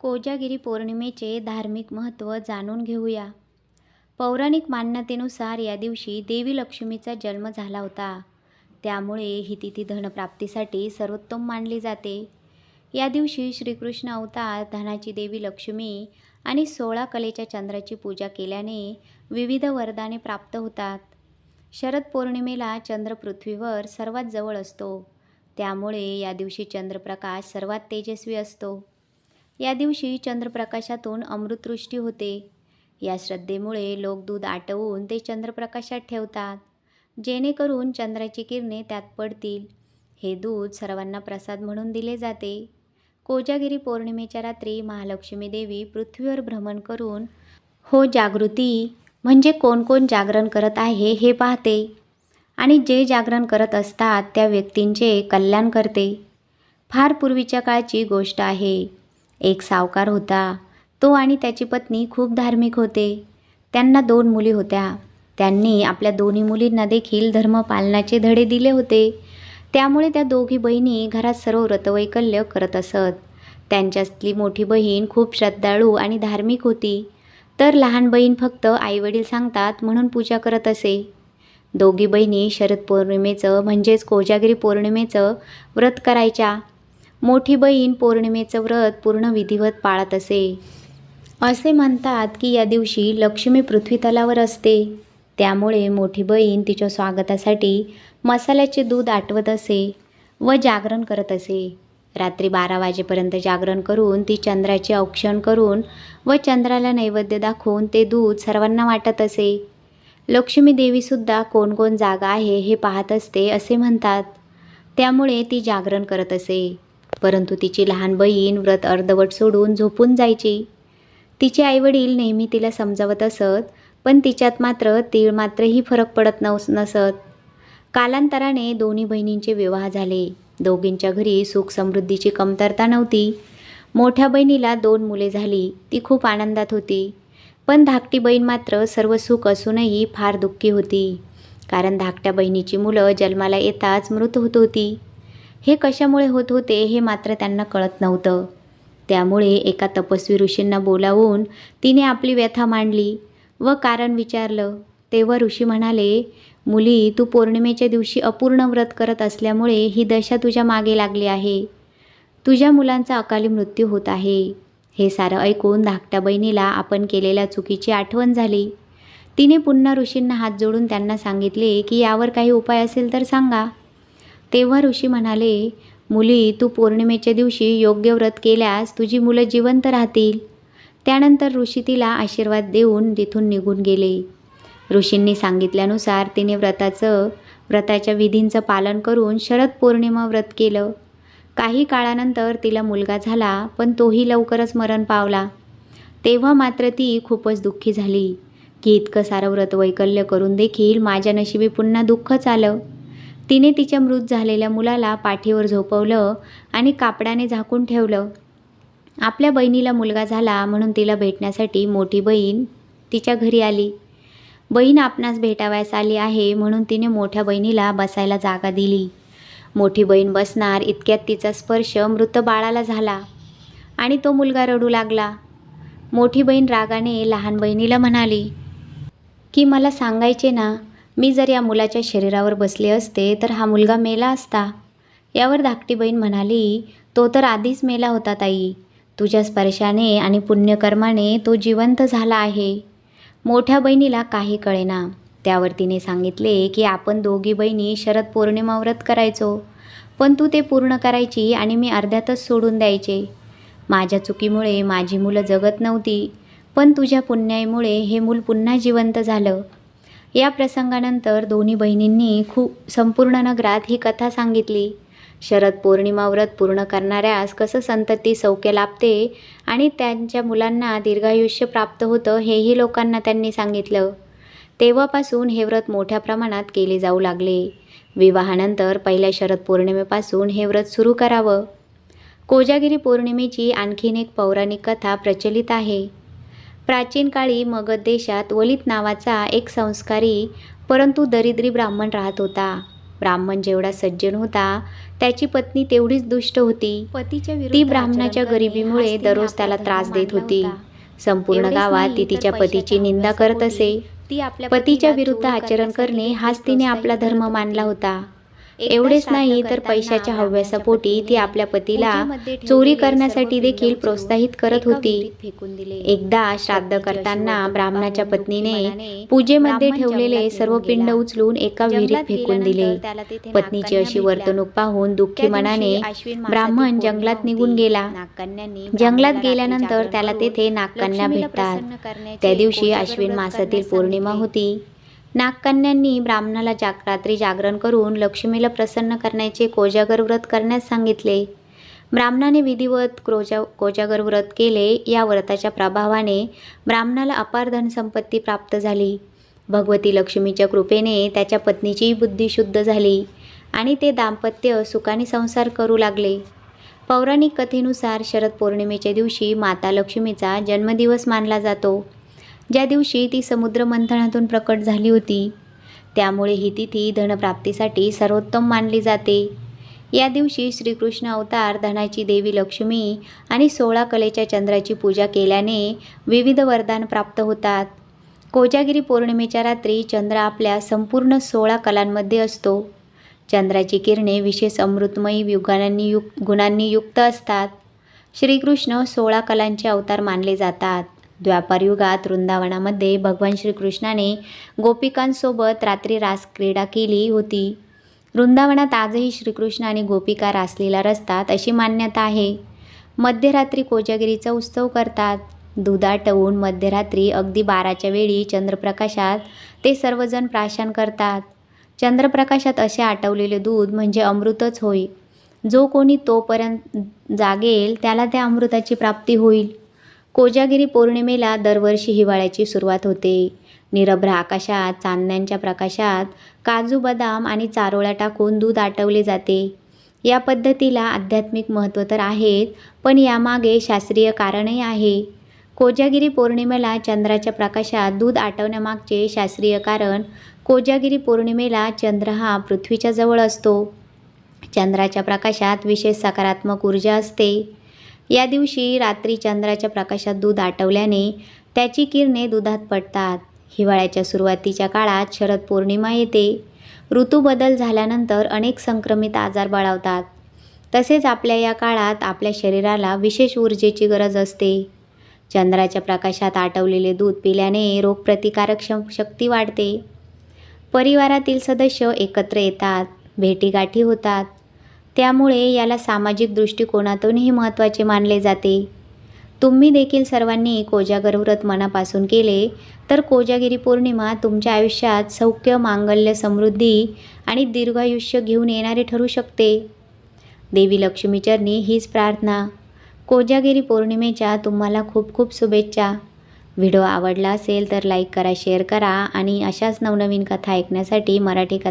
कोजागिरी पौर्णिमेचे धार्मिक महत्त्व जाणून घेऊया. पौराणिक मान्यतेनुसार या दिवशी देवी लक्ष्मीचा जन्म झाला होता. त्यामुळे ही तिथी धनप्राप्तीसाठी सर्वोत्तम मानली जाते. या दिवशी श्रीकृष्ण अवतार धनाची देवी लक्ष्मी आणि सोळा कलेच्या चंद्राची पूजा केल्याने विविध वरदाने प्राप्त होतात. शरद पौर्णिमेला चंद्र पृथ्वीवर सर्वात जवळ असतो. त्यामुळे या दिवशी चंद्रप्रकाश सर्वात तेजस्वी असतो. या दिवशी चंद्रप्रकाशातून अमृतवृष्टी होते. या श्रद्धेमुळे लोक दूध आटवून ते चंद्रप्रकाशात ठेवतात. जेणेकरून चंद्राची किरणे त्यात पडतील. हे दूध सर्वांना प्रसाद म्हणून दिले जाते. कोजागिरी पौर्णिमेच्या रात्री महालक्ष्मी देवी पृथ्वीवर भ्रमण करून हो जागृती म्हणजे कोण कोण जागरण करत आहे हे पाहते. आणि जे जागरण करत असतात त्या व्यक्तींचे कल्याण करते. फार पूर्वीच्या काळची गोष्ट आहे. एक सावकार होता. तो आणि त्याची पत्नी खूप धार्मिक होते. त्यांना दोन मुली होत्या. त्यांनी आपल्या दोन्ही मुलींना देखील धर्मपालनाचे धडे दिले होते. त्यामुळे त्या दोघी बहिणी घरात सर्व व्रतवैकल्य करत असत. त्यांच्यातली मोठी बहीण खूप श्रद्धाळू आणि धार्मिक होती. तर लहान बहीण फक्त आईवडील सांगतात म्हणून पूजा करत असे. दोघी बहिणी शरद पौर्णिमेचं म्हणजेच कोजागिरी पौर्णिमेचं व्रत करायच्या. मोठी बहीण पौर्णिमेचं व्रत पूर्ण विधिवत पाळत असे. असे म्हणतात की या दिवशी लक्ष्मी पृथ्वीतलावर असते. त्यामुळे मोठी बहीण तिच्या स्वागतासाठी मसाल्याचे दूध आटवत असे व जागरण करत असे. रात्री बारा वाजेपर्यंत जागरण करून ती चंद्राचे औक्षण करून व चंद्राला नैवेद्य दाखवून ते दूध सर्वांना वाटत असे. लक्ष्मी देवीसुद्धा कोण कोण जागा आहे हे पाहत असते असे म्हणतात. त्यामुळे ती जागरण करत असे. परंतु तिची लहान बहीण व्रत अर्धवट सोडून झोपून जायची. तिचे आईवडील नेहमी तिला समजावत असत पण तिच्यात मात्र तीळ मात्रही फरक पडत नवस नसत. कालांतराने दोन्ही बहिणींचे विवाह झाले. दोघींच्या घरी सुख समृद्धीची कमतरता नव्हती. मोठ्या बहिणीला दोन मुले झाली ती खूप आनंदात होती. पण धाकटी बहीण मात्र सर्व सुख असूनही फार दुःखी होती. कारण धाकट्या बहिणीची मुलं जन्माला येताच मृत होत होती. हे कशामुळे होत होते हे मात्र त्यांना कळत नव्हतं. त्यामुळे एका तपस्वी ऋषींना बोलावून तिने आपली व्यथा मांडली व कारण विचारलं. तेव्हा ऋषी म्हणाले मुली तू पौर्णिमेच्या दिवशी अपूर्ण व्रत करत असल्यामुळे ही दशा तुझ्या मागे लागली आहे. तुझ्या मुलांचा अकाली मृत्यू होत आहे. हे सारं ऐकून धाकट्या बहिणीला आपण केलेल्या चुकीची आठवण झाली. तिने पुन्हा ऋषींना हात जोडून त्यांना सांगितले की यावर काही उपाय असेल तर सांगा. तेव्हा ऋषी म्हणाले मुली तू पौर्णिमेच्या दिवशी योग्य व्रत केल्यास तुझी मुलं जिवंत राहतील. त्यानंतर ऋषी तिला आशीर्वाद देऊन तिथून निघून गेले. ऋषींनी सांगितल्यानुसार तिने व्रताचं व्रताच्या विधींचं पालन करून शरद पौर्णिमा व्रत केलं. काही काळानंतर तिला मुलगा झाला पण तोही लवकरच मरण पावला. तेव्हा मात्र ती खूपच दुःखी झाली. की इतकं सारं व्रत वैकल्य करून देखील माझ्या नशिबी पुन्हा दुःखच आलं. तिने तिच्या मृत झालेल्या मुलाला पाठीवर झोपवलं आणि कापडाने झाकून ठेवलं. आपल्या बहिणीला मुलगा झाला म्हणून तिला भेटण्यासाठी मोठी बहीण तिच्या घरी आली. बहीण आपणास भेटावयास आली आहे म्हणून तिने मोठ्या बहिणीला बसायला जागा दिली. मोठी बहीण बसणार इतक्यात तिचा स्पर्श मृत बाळाला झाला आणि तो मुलगा रडू लागला. मोठी बहीण रागाने लहान बहिणीला म्हणाली की मला सांगायचे ना मी जर या मुलाच्या शरीरावर बसले असते तर हा मुलगा मेला असता? यावर धाकटी बहीण म्हणाली तो तर आधीच मेला होता ताई. तुझ्या स्पर्शाने आणि पुण्यकर्माने तो जिवंत झाला आहे. मोठ्या बहिणीला काही कळेना त्यावर तिने सांगितले की आपण दोघी बहिणी शरद पौर्णिमा व्रत करायचो. पण तू ते पूर्ण करायची आणि मी अर्ध्यातच सोडून द्यायचे. माझ्या चुकीमुळे माझी मुलं जगत नव्हती. पण तुझ्या पुण्याईमुळे हे मूल पुन्हा जिवंत झालं. या प्रसंगानंतर दोन्ही बहिणींनी खूप संपूर्ण नगरात ही कथा सांगितली. शरद पौर्णिमा व्रत पूर्ण करणाऱ्यास कसं संतती सौख्य लाभते आणि त्यांच्या मुलांना दीर्घायुष्य प्राप्त होतं हेही लोकांना त्यांनी सांगितलं. तेव्हापासून हे व्रत मोठ्या प्रमाणात केले जाऊ लागले. विवाहानंतर पहिल्या शरद पौर्णिमेपासून हे व्रत सुरू करावं. कोजागिरी पौर्णिमेची आणखीन एक पौराणिक कथा प्रचलित आहे. प्राचीन काळी मगध देशात वलित नावाचा एक संस्कारी परंतु दरिद्री ब्राह्मण राहत होता. ब्राह्मण जेवढा सज्जन होता त्याची पत्नी तेवढीच दुष्ट होती. पतीच्या ती ब्राह्मणाच्या गरिबीमुळे दररोज त्याला त्रास देत होती. संपूर्ण गावात ती तिच्या पतीची निंदा करत असे. ती आपल्या पतीच्या विरुद्ध चोरी आचरण करणे हाच तिने आपला धर्म मानला होती. एवढेच नाही तर पैशाच्या हव्यासापोटी ती आपल्या पतीला चोरी करण्यासाठी देखील प्रोत्साहित करत होती विहिरीत फेकून दिले एकदा श्राद्ध करताना ब्राह्मणाच्या पत्नीने पूजेमध्ये ठेवलेले सर्व पिंड. उचलून एका विहिरीत फेकून दिले पत्नीची अशी. वर्तणूक पाहून दुःखी मनाने ब्राह्मण जंगलात. निघून गेला जंगलात गेल्यानंतर त्याला तेथे नागकन्या भेटतात त्या दिवशी अश्विन मासातील पौर्णिमा. होती नागकन्यांनी ब्राह्मणाला जाग रात्री जागरण करून लक्ष्मीला प्रसन्न करण्याचे कोजागर व्रत करण्यास सांगितले. ब्राह्मणाने विधिवत क्रोजा कोजागर व्रत केले. या व्रताच्या प्रभावाने ब्राह्मणाला अपार धनसंपत्ती प्राप्त झाली. भगवती लक्ष्मीच्या कृपेने त्याच्या पत्नीचीही बुद्धी शुद्ध झाली आणि ते दाम्पत्य सुखाने संसार करू लागले. पौराणिक कथेनुसार शरद पौर्णिमेच्या दिवशी माता लक्ष्मीचा जन्मदिवस मानला जातो. ज्या दिवशी ती समुद्र मंथनातून प्रकट झाली होती त्यामुळे ही तिथी धनप्राप्तीसाठी सर्वोत्तम मानली जाते. या दिवशी श्रीकृष्ण अवतार धनाची देवी लक्ष्मी आणि सोळा कलेच्या चंद्राची पूजा केल्याने विविध वरदान प्राप्त होतात. कोजागिरी पौर्णिमेच्या रात्री चंद्र आपल्या संपूर्ण सोळा कलांमध्ये असतो. चंद्राची किरणे विशेष अमृतमयी युगानांनी युक्त गुणांनी युक्त असतात. श्रीकृष्ण सोळा कलांचे अवतार मानले जातात. द्वापारयुगात वृंदावनामध्ये भगवान श्रीकृष्णाने गोपिकांसोबत रात्री रास क्रीडा केली होती. वृंदावनात आजही श्रीकृष्ण आणि गोपिका रासलीला रचतात अशी मान्यता आहे. मध्यरात्री कोजागिरीचा उत्सव करतात. दुधाटवून मध्यरात्री अगदी बाराच्या वेळी चंद्रप्रकाशात ते सर्वजण प्राशन करतात. चंद्रप्रकाशात असे आटवलेले दूध म्हणजे अमृतच होय. जो कोणी तोपर्यंत जागेल त्याला त्या अमृताची प्राप्ती होईल. कोजागिरी पौर्णिमेला दरवर्षी हिवाळ्याची सुरुवात होते. निरभ्र आकाशात चांदण्यांच्या प्रकाशात काजू बदाम आणि चारोळ्या टाकून दूध आटवले जाते. या पद्धतीला आध्यात्मिक महत्त्व तर आहेत पण यामागे शास्त्रीय कारणही आहे. कोजागिरी पौर्णिमेला चंद्राच्या प्रकाशात दूध आटवण्यामागचे शास्त्रीय कारण कोजागिरी पौर्णिमेला चंद्र हा पृथ्वीच्या जवळ असतो. चंद्राच्या प्रकाशात विशेष सकारात्मक ऊर्जा असते. या दिवशी रात्री चंद्राच्या प्रकाशात दूध आटवल्याने त्याची किरणे दुधात पडतात. हिवाळ्याच्या सुरुवातीच्या काळात शरद पौर्णिमा येते. ऋतू बदल झाल्यानंतर अनेक संक्रमित आजार बळावतात. तसेच आपल्या या काळात आपल्या शरीराला विशेष ऊर्जेची गरज असते. चंद्राच्या प्रकाशात आटवलेले दूध पिल्याने रोगप्रतिकारक क्षम शक्ती वाढते. परिवारातील सदस्य एकत्र येतात. भेटीगाठी होतात. त्यामुळे याला सामाजिक दृष्टिकोनातूनही महत्त्वाचे मानले जाते. तुम्ही देखील सर्वांनी कोजागर व्रत मनापासून केले तर कोजागिरी पौर्णिमा तुमच्या आयुष्यात सौख्य मांगल्य समृद्धी आणि दीर्घायुष्य घेऊन येणारे ठरू शकते. देवी लक्ष्मीचरणी हीच प्रार्थना. कोजागिरी पौर्णिमेच्या तुम्हाला खूप खूप शुभेच्छा. व्हिडिओ आवडला असेल तर लाईक करा शेअर करा आणि अशाच नवनवीन कथा ऐकण्यासाठी मराठी कथा